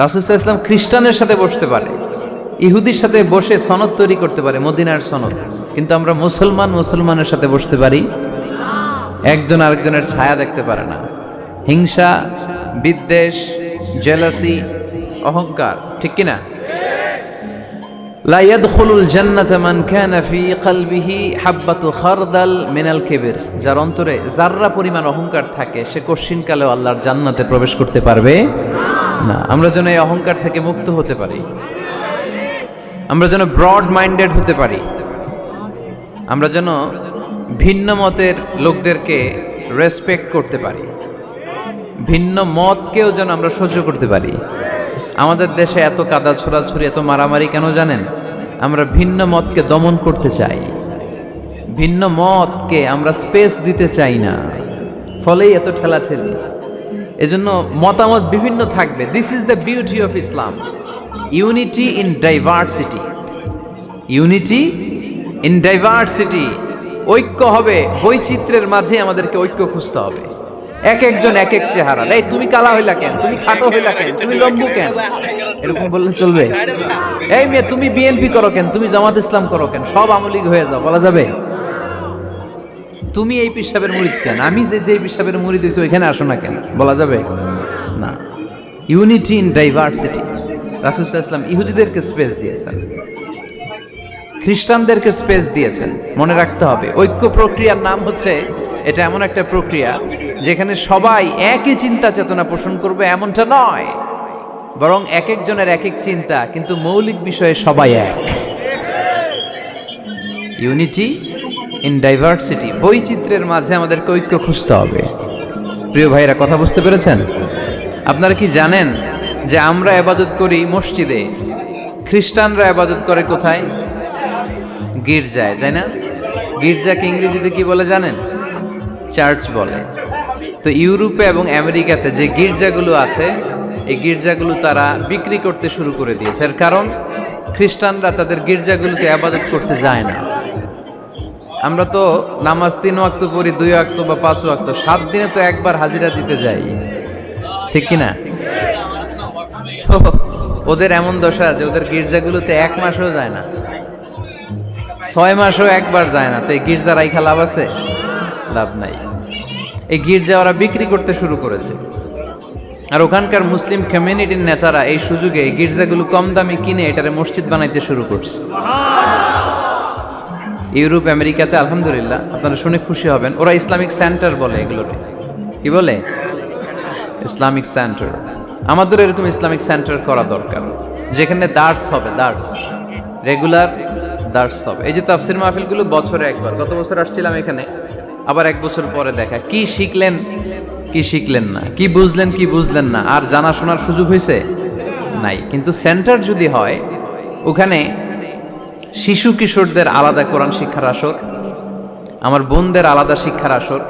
রাসুসাহ ইসলাম খ্রিস্টানের সাথে বসতে পারে, ইহুদির সাথে বসে সনদ তৈরি করতে পারে, মদিনার সনদ। কিন্তু আমরা মুসলমান মুসলমানের সাথে বসতে পারি, একজন আরেকজনের ছায়া দেখতে পারে না। হিংসা, বিদ্বেষ, জেলাসি, অহংকার, ঠিক কিনা যার অন্তরে যাররা পরিমাণ অহংকার থাকে, সে কশিনকালেও আল্লাহর জান্নাতে প্রবেশ করতে পারবে। না, আমরা যেন এই অহংকার থেকে মুক্ত হতে পারি। আমরা যেন ব্রড মাইন্ডেড হতে পারি। আমরা যেন ভিন্ন মতের লোকদেরকে রেসপেক্ট করতে পারি। ভিন্ন মতকেও যেন আমরা সহ্য করতে পারি। আমাদের দেশে এত কাদা ছোড়াছুরি এত মারামারি কেন জানেন? আমরা ভিন্ন মতকে দমন করতে চাই। ভিন্ন মতকে আমরা স্পেস দিতে চাই না। ফলেই এত ঠেলাঠেলি। এজন্য মতামত বিভিন্ন থাকবে। This is the beauty of Islam unity in diversity unity in diversity ঐক্য হবে, বৈচিত্র্যের মাঝে আমাদেরকে ঐক্য খুঁজতে হবে। এক একজন এক এক চেহারা। এই তুমি কালা হইলা কেন? তুমি খাটো হইলা কেন? তুমি লম্বু কেন? এরকম বললে চলবে? এই মেয়ে, তুমি বিএনপি করো কেন? তুমি জামাত ইসলাম করো কেন? সব আমলিগ হয়ে যাও, বলা যাবে? তুমি এই পিসাবের মুড়িদ কেন? আমি যে যে পিসাবের মুড়ি দিয়েছি ওইখানে আসো না কেন? বলা যাবে? না। ইউনিটি ইন ডাইভার্সিটি রাসুল ইসলাম ইহুদিদেরকে স্পেস দিয়েছেন। খ্রিস্টানদেরকে স্পেস দিয়েছেন। মনে রাখতে হবে, ঐক্য প্রক্রিয়ার নাম হচ্ছে, এটা এমন একটা প্রক্রিয়া যেখানে সবাই একই চিন্তা চেতনা পোষণ করবে, এমনটা নয়। বরং এক একজনের এক এক চিন্তা, কিন্তু মৌলিক বিষয়ে সবাই এক। ইউনিটি ইন ডাইভার্সিটি বৈচিত্র্যের মাঝে আমাদেরকে ঐক্য খুঁজতে হবে। প্রিয় ভাইরা কথা বুঝতে পেরেছেন? আপনারা কি জানেন যে আমরা আবাদত করি মসজিদে? খ্রিস্টানরা আবাদত করে কোথায়? গির্জায়, তাই না? গির্জাকে ইংরেজিতে কি বলে জানেন? চার্চ বলে। তো ইউরোপে এবং আমেরিকাতে যে গির্জাগুলো আছে, এই গির্জাগুলো তারা বিক্রি করতে শুরু করে দিয়েছে। এর কারণ, খ্রিস্টানরা তাদের গির্জাগুলোতে আবাদত করতে যায় না। আমরা তো নামাজ তিন ওয়াক্ত পড়ি, দুই ওয়াক্ত বা পাঁচ ওয়াক্ত। সাত দিনে তো একবার হাজিরা দিতে যাই। ঠিক কিনা? তো ওদের এমন দশা যে ওদের গির্জাগুলোতে এক মাসও যায় না। ছয় মাসও একবার যায় না। তো এই গির্জা রাইখা লাভ আছে? লাভ নাই। এই গির্জা ওরা বিক্রি করতে শুরু করেছে। আর ওখানকার মুসলিম কমিউনিটির নেতারা এই সুযোগে গির্জাগুলো কম দামে কিনে এটারে মসজিদ বানাইতে শুরু করছে। ইউরোপ, আমেরিকাতে আলহামদুলিল্লাহ, আপনারা শুনে খুশি হবেন। ওরা ইসলামিক সেন্টার বলে এগুলোকে। কি বলে? Islamic centre. আমাদের এরকম ইসলামিক সেন্টার করা দরকার। যেখানে দার্স হবে, দার্স। রেগুলার দার্স হবে। এই যে তাফসির মাহফিলগুলো বছরে একবার। গত বছর আসছিলাম এখানে। আবার এক বছর পরে দেখা। কি শিখলেন? কি শিখলেন না? কি বুঝলেন কি বুঝলেন না? আর জানা শোনার সুযোগ হয়েছে নাই। কিন্তু সেন্টার যদি হয়, ওখানে শিশু কিশোরদের আলাদা কোরআন শিক্ষার আসর, আমার বোনদের আলাদা শিক্ষার আসর,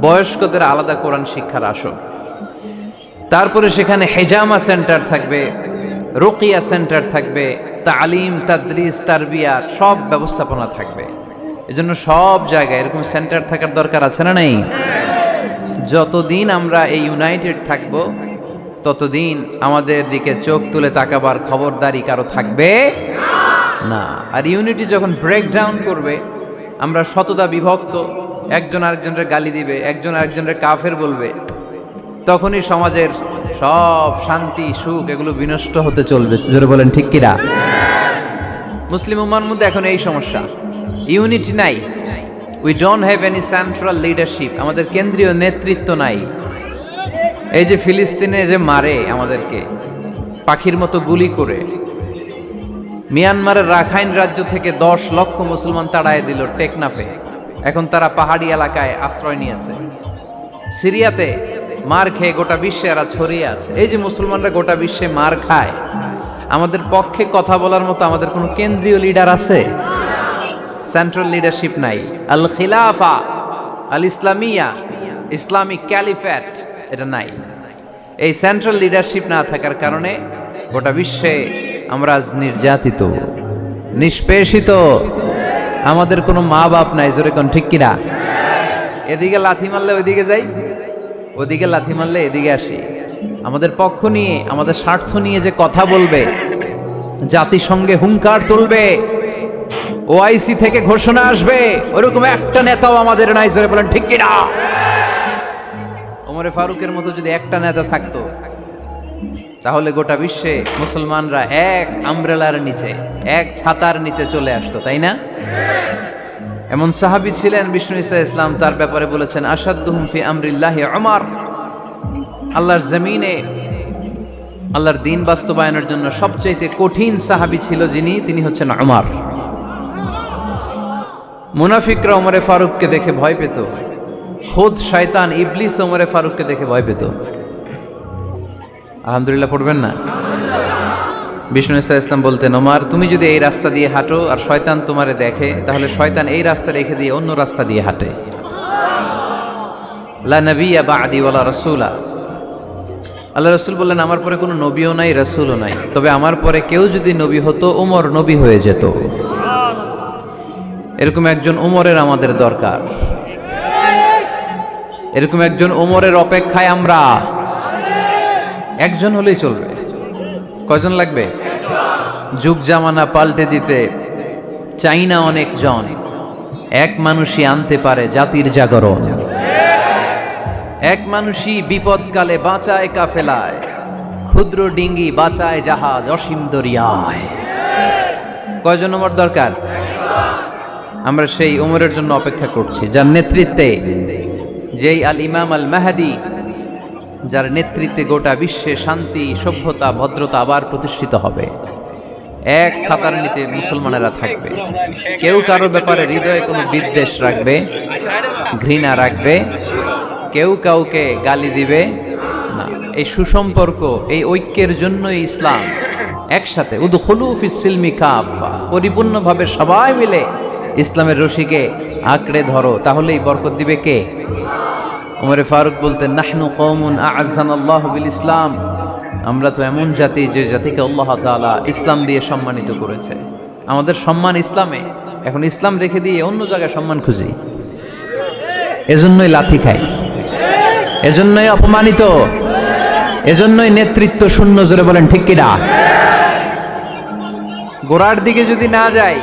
বয়স্কদের আলাদা কোরআন শিক্ষার আসর। তারপরে সেখানে হেজামা সেন্টার থাকবে, রোকিয়া সেন্টার থাকবে, তালিম, তাদরিস, তারবিয়া সব ব্যবস্থাপনা থাকবে। এজন্য সব জায়গায় এরকম সেন্টার থাকার দরকার আছে না নেই? যতদিন আমরা এই ইউনাইটেড থাকব, ততদিন আমাদের দিকে চোখ তুলে তাকাবার খবরদারি কারও থাকবে না আর ইউনিটি যখন ব্রেকডাউন করবে, আমরা শততা বিভক্ত, একজন আরেকজনের গালি দিবে, একজন আরেকজনের কাফের বলবে, তখনই সমাজের সব শান্তি, সুখ এগুলো বিনষ্ট হতে চলবে। জোরে বলেন, ঠিক কিরা মুসলিম উম্মার মধ্যে এখন এই সমস্যা। ইউনিটি নাই। We don't have any central leadership আমাদের কেন্দ্রীয় নেতৃত্ব নাই। এই যে ফিলিস্তিনে যে মারে আমাদেরকে, পাখির মতো গুলি করে মিয়ানমারের রাখাইন রাজ্য থেকে দশ লক্ষ মুসলমান তাড়ায় দিল টেকনাফে। এখন তারা পাহাড়ি এলাকায় আশ্রয় নিয়েছে। সিরিয়াতে মার খেয়ে গোটা বিশ্বে এরা ছড়িয়ে আছে। এই যে মুসলমানরা গোটা বিশ্বে মার খায়, আমাদের পক্ষে কথা বলার মতো আমাদের কোনো কেন্দ্রীয় লিডার আছে? সেন্ট্রাল লিডারশিপ নাই। আল খিলাফা, আল ইসলামিয়া, ইসলামিক ক্যালিফ্যাট, এটা নাই। এই সেন্ট্রাল লিডারশিপ না থাকার কারণে গোটা বিশ্বে আমরা আজ নির্যাতিত, নিষ্পেষিত। আমাদের কোনো মা বাপ নাই, জোরে কোন ঠিক কিনা? এদিকে লাথি মারলে ওইদিকে যাই, ওদিকে লাথি মারলে এদিকে আসি। আমাদের পক্ষ নিয়ে, আমাদের স্বার্থ নিয়ে যে কথা বলবে, জাতিসংঘে হুঙ্কার তুলবে ওআইসি থেকে ঘোষণা আসবে, ওরকম একটা নেতাও আমাদের নাই, জোরে বলেন ঠিক কিনা? ওমরে ফারুকের মতো যদি একটা নেতা থাকতো তাহলে গোটা বিশ্বে মুসলমানরা এক আমব্রেলার নিচে, এক ছাতার নিচে চলে আসতো, তাই না? এমন সাহাবী ছিলেন বিষ্ণু ইসা ইসলাম, তার ব্যাপারে বলেছেন আসাদুহুম ফি আমরিল্লাহি ওমর আল্লাহর জমিনে আল্লাহর দিন বাস্তবায়নের জন্য সবচাইতে কঠিন সাহাবী ছিল যিনি, তিনি হচ্ছেন আমার মুনাফিকরা ওমরে ফারুককে দেখে ভয় পেত। খোদ শয়তান ইবলিস ওমরে ফারুককে দেখে ভয় পেত। আলহামদুলিল্লাহ পড়বেন না। বিষ্ণু ইসা ইসলাম বলতেন, ওমার, তুমি যদি এই রাস্তা দিয়ে হাঁটো আর শয়তান তোমারে দেখে, তাহলে শয়তান এই রাস্তা রেখে দিয়ে অন্য রাস্তা দিয়ে হাঁটে। লা বা আদি ওয়ালা রসুলা। আল্লাহ রসুল বললেন, আমার পরে কোনো নবীও নাই, রসুলও নাই। তবে আমার পরে কেউ যদি নবী হতো উমর নবী হয়ে যেত। এরকম একজন উমরের আমাদের দরকার। এরকম একজন উমরের অপেক্ষায় আমরা একজন হলেই চলবে। কয়জন লাগবে? যুগ জামানা পাল্টে দিতে চাই না অনেক জন। এক মানুষই আনতে পারে জাতির জাগরণ। এক মানুষই বিপদকালে বাঁচায় কাফেলায়। ক্ষুদ্র ডিঙ্গি বাঁচায় জাহাজ অসীম দরিয়ায়। কয়জন নম্বর দরকার? আমরা সেই উমরের জন্য অপেক্ষা করছি, যার নেতৃত্বে যেই আল ইমাম আল মাহাদি যার নেতৃত্বে গোটা বিশ্বে শান্তি, সভ্যতা, ভদ্রতা আবার প্রতিষ্ঠিত হবে। এক ছাতার নিচে মুসলমানেরা থাকবে। কেউ কারও ব্যাপারে হৃদয়ে কোনো বিদ্বেষ রাখবে, ঘৃণা রাখবে, কেউ কাউকে গালি দিবে না। এই সুসম্পর্ক, এই ঐক্যের জন্যই ইসলাম একসাথে উদখলু ফিসিলমি কাফা পরিপূর্ণভাবে সবাই মিলে ইসলামের রশিকে আঁকড়ে ধরো, তাহলেই বরকত দিবে কে? উমরে ফারুক বলতেন, নাহনু কৌমুন আজান আল্লাহ বিল ইসলাম আমরা তো এমন জাতি যে জাতিকে আল্লাহ তাআলা ইসলাম দিয়ে সম্মানিত করেছে। আমাদের সম্মান ইসলামে। এখন ইসলাম রেখে দিয়ে অন্য জায়গায় সম্মান খুঁজি। এজন্যই লাথি খাই। এজন্যই অপমানিত। এজন্যই নেতৃত্ব শূন্য, জোরে বলেন, ঠিক কিনা? গোড়ার দিকে যদি না যাই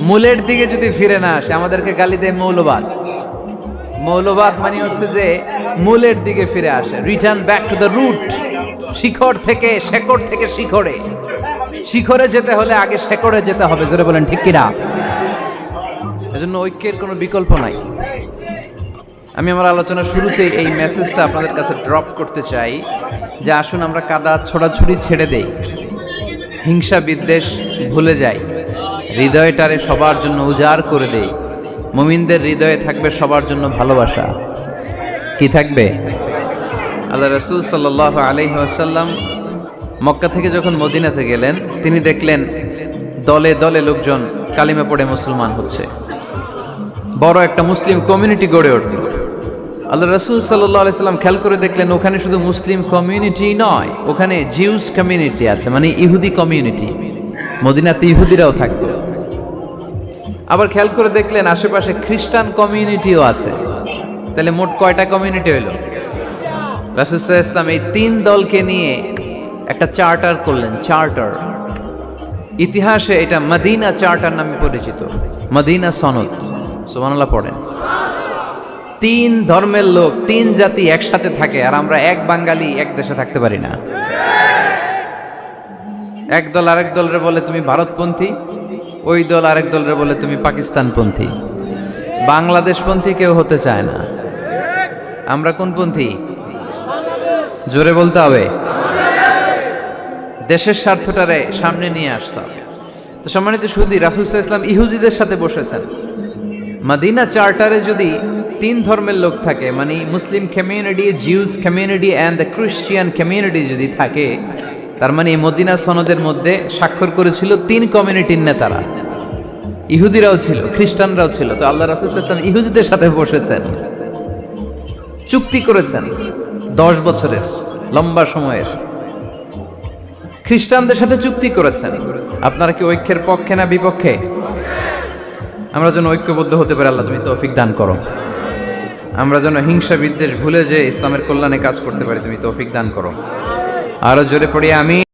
মূলের দিকে যদি ফিরে না আসে, আমাদেরকে গালি দেয় মৌলবাদ। মৌলবাদ মানে হচ্ছে যে মূলের দিকে ফিরে আসে। Return back to the root শিখর থেকে শেকড় থেকে শিখরে। শিখরে যেতে হলে আগে শেকড়ে যেতে হবে, জোরে বলেন, ঠিক কিনা? এজন্য ঐক্যের কোনো বিকল্প নাই। আমি আমার আলোচনা শুরুতেই এই মেসেজটা আপনাদের কাছে ড্রপ করতে চাই যে আসুন আমরা কাদা ছোড়াছুড়ি ছেড়ে দেই। হিংসা বিদ্বেষ ভুলে যাই। হৃদয়টারে সবার জন্য উজাড় করে দেই। মুমিনদের হৃদয়ে থাকবে সবার জন্য ভালোবাসা। কি থাকবে? আল্লাহ রসুল সাল্লাহ আলহি আসাল্লাম মক্কা থেকে যখন মদিনাতে গেলেন, তিনি দেখলেন দলে দলে লোকজন কালিমে পড়ে মুসলমান হচ্ছে। বড় একটা মুসলিম কমিউনিটি গড়ে উঠল। আল্লাহ রসুল সাল্লাহ সাল্লাম খেয়াল করে দেখলেন ওখানে শুধু মুসলিম কমিউনিটি নয়, ওখানে জিউস কমিউনিটি আছে মানে ইহুদি কমিউনিটি। মদিনাতে ইহুদিরাও থাকতো। আবার খেয়াল করে দেখলেন আশেপাশে খ্রিস্টান কমিউনিটিও আছে। তাহলে মোট কয়টা কমিউনিটি হইল? রাসুসাহ ইসলাম এই তিন দলকে নিয়ে একটা চার্টার করলেন, চার্টার। ইতিহাসে এটা মদিনা চার্টার নামে পরিচিত, মদিনা সনদ। সুমানুল্লাহ পড়েন। তিন ধর্মের লোক, তিন জাতি একসাথে থাকে, আর আমরা এক বাঙালি এক দেশে থাকতে পারি না। এক দল আরেক দলরে বলে, তুমি ভারতপন্থী? ওই দল আরেক দলরে বলে, তুমি পাকিস্তানপন্থী। বাংলাদেশপন্থী কেউ হতে চায় না। আমরা কোন পন্থী জোরে বলতে হবে। দেশের স্বার্থটারে সামনে নিয়ে আসতে হবে। তো সম্মানিত সুদী রাসুলসাহ ইসলাম ইহুদিদের সাথে বসেছেন। মাদিনা চার্টারে যদি তিন ধর্মের লোক থাকে মানে Muslim community Jews community and the Christian community যদি থাকে তার মানে এই মদিনা সনদের মধ্যে স্বাক্ষর করেছিল তিন কমিউনিটির নেতারা। ইহুদিরাও ছিল, খ্রিস্টানরাও ছিল। তো আল্লাহ রাসুল ইসলাম ইহুদিদের সাথে বসেছেন। চুক্তি করেছেন দশ বছরের, লম্বা সময়ের। খ্রিস্টানদের সাথে চুক্তি করেছেন। আপনারা কি ঐক্যের পক্ষে না বিপক্ষে? আমরা যেন ঐক্যবদ্ধ হতে পারি, আল্লাহ তুমি তৌফিক দান করো। আমরা যেন হিংসা বিদ্বেষ ভুলে যে ইসলামের কল্যাণে কাজ করতে পারি, তুমি তৌফিক দান করো। আরও জোরে পড়ি আমি